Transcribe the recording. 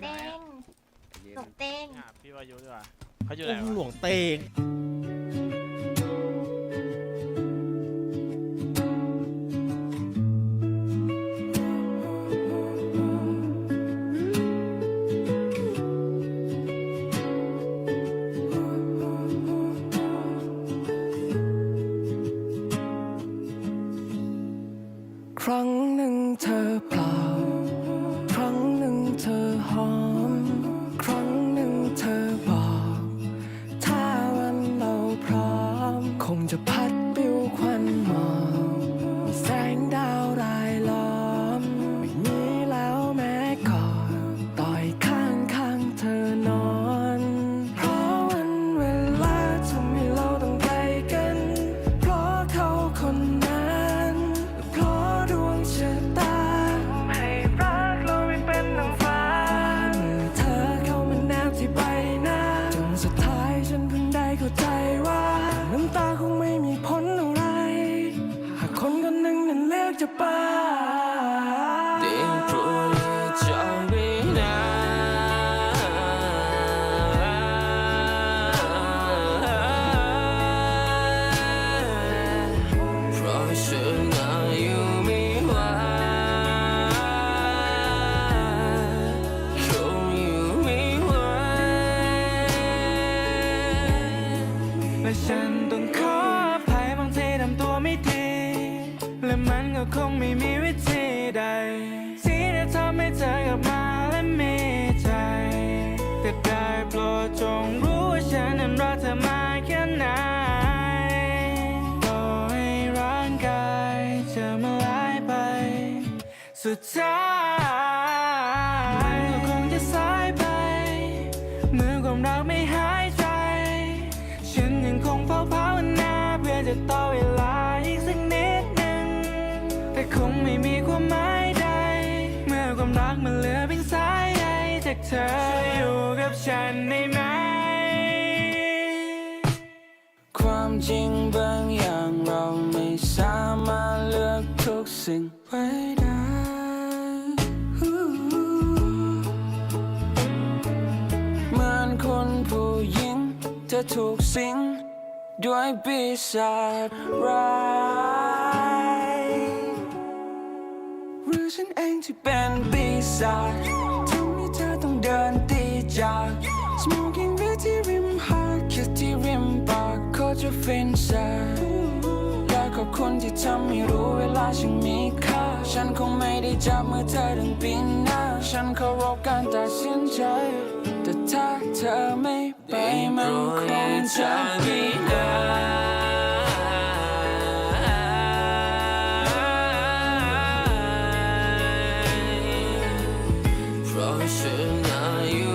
เต้งหลงเต้งหาพี่วายุดีกว่าเขาอยู่ไหนองค์หลวะวงเตงครั้งหนึ่งเธอเปล่า มคง ก็คงไม่มีวิธีใดที่จะทำให้เธอกลับมาและมีใจแต่ได้โปรดจงรู้ว่าฉันนั้นรักเธอมาแค่ไหนต่อให้ร่างกายจะมาลายไป สุดท้ายมันก็คงจะสายไป เมื่อความรักไม่หายใจ ฉันยังคงเฝ้าภาวนาเพื่อจะต่อ รักมันเหลือเพียงสายใยจากเธออยู่กับฉันได้ไหม ความจริงบางอย่างเราไม่สามารถเลือกทุกสิ่งไว้ได้เหมือนคนผู้หญิงจะถูกสิง ด้วยปีศาจร้าย ฉันเองที่เป็นปีศาจทำให้เธอต้องเดินตีจาก Smoking ว้ที่ริมหาดคิสที่ริมปากโคตรจะฟินแซ่อยากขอบคุณที่ทำให้รู้เวลาฉันมีค่า ฉันคงไม่ได้จับมือเธอถึงปีหน้า ฉันเคารพการตัดสินใจ แต่ถ้าเธอไม่ไปมันคงจะดีนะ 是哪一